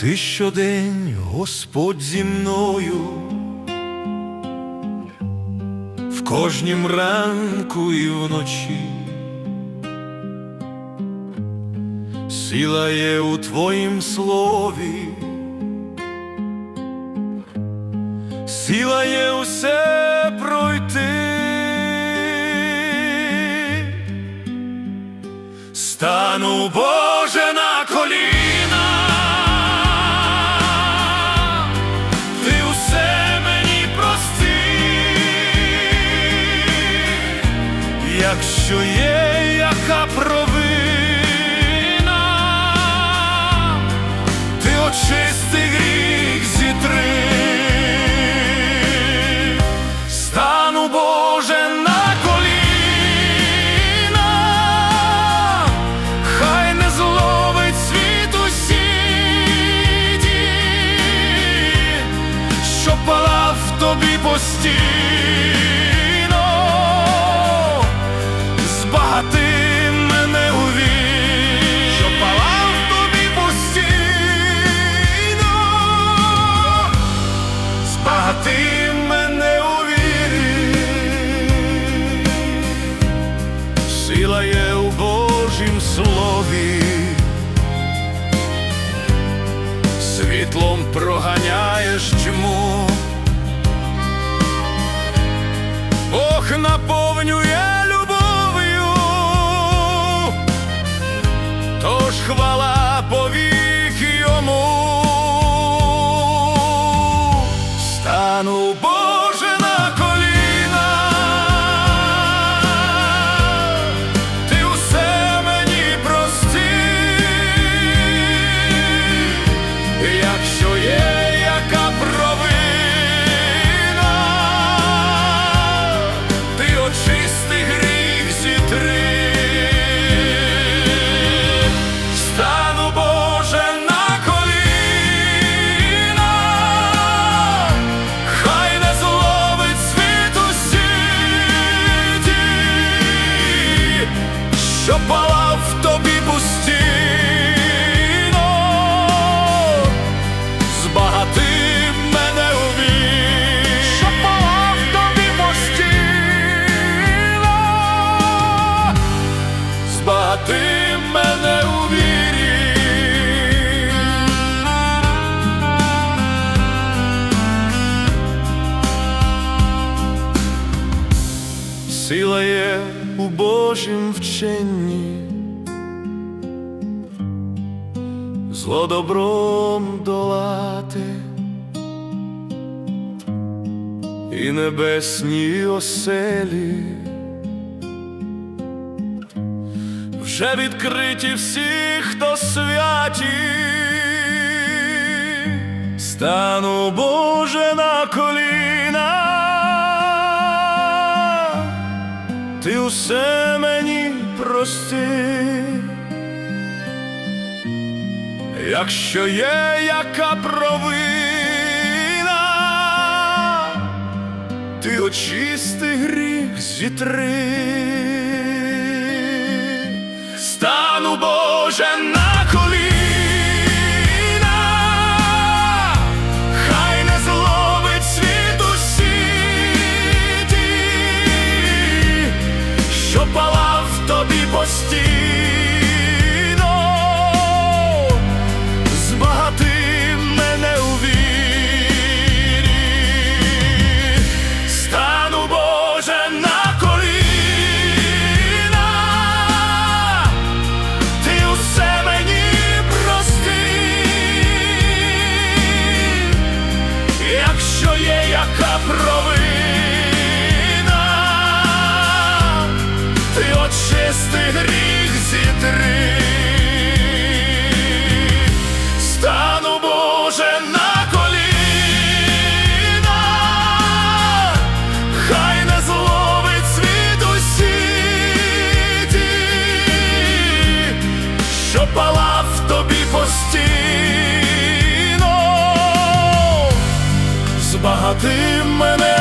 Ти щодень, Господь зі мною, в кожнім ранку і вночі. Сила є у Твоїм слові, сила є усе пройти. Є яка провина, ти очисти гріх зітри. Стану Боже на коліна, хай не зловить світ усіді, що палав тобі постійно, збагати мене у вірі, що палав тобі постійно, збагати мене у вірі, сила є у Божім слові, світлом проганяєш тьму, Бог наповнює Стану Боже Сила є у Божім вченні, зло добром долати. І небесні оселі. Вже відкриті всі, хто святі, стану Боже на коліна, усе мені прости, якщо є яка провина, ти очисти гріх зітри. Стану Боже на яка провина, ти очисти гріх зітри. збагати мене.